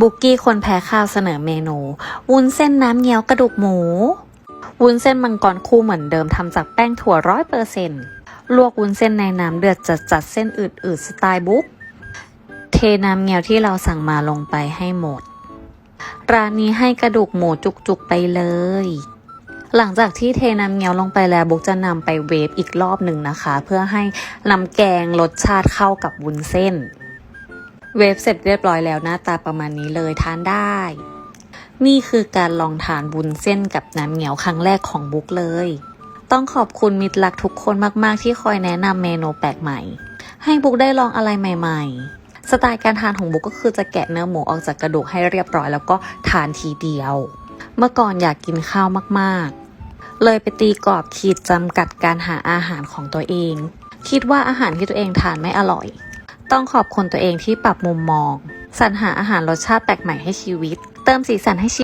บุกกี้คนแพ้ข้าวเสนอเมนู วุ้นเส้นน้ำเงี้ยวกระดูกหมู วุ้นเส้นมังกรคู่เหมือนเดิมทำจากแป้งถั่วร้อยเปอร์เซ็นต์ลวกวุ้นเส้นในน้ำเดือดจัดจัดเส้นอืดๆสไตล์บุ๊กเทน้ำเงี้ยวที่เราสั่งมาลงไปให้หมด ร้านนี้ให้กระดูกหมูจุกๆไปเลย หลังจากที่เทน้ำเงี้ยวลงไปแล้วบุ๊กจะนำไปเวฟอีกรอบหนึ่งนะคะ เพื่อให้น้ำแกงรสชาติเข้ากับวุ้นเส้น เวฟเสร็จเรียบร้อยแล้วหน้าตาประมาณนี้เลยทานได้ นี่คือการลองทานวุ้นเส้นกับน้ำเงี้ยวครั้งแรกของบุ๊กเลย ต้องขอบคุณมิตรรักทุกคนมากๆ ที่คอยแนะนำเมนูแปลกใหม่ ให้บุ๊กได้ลองอะไรใหม่ ๆ สไตล์การทานของบุ๊กก็คือจะแกะเนื้อหมูออกจากกระดูกให้เรียบร้อย แล้วก็ทานทีเดียว เมื่อก่อนอยากกินข้าวมากๆ เลยไปตีกรอบขีดจำกัดการหาอาหารของตัวเอง คิดว่าอาหารที่ตัวเองทานไม่อร่อย ต้องขอบคุณตัวเองที่ปรับมุมมอง สรรหาอาหารรสชาติแปลกใหม่ให้ชีวิต เติมสีสันให้ชีวิต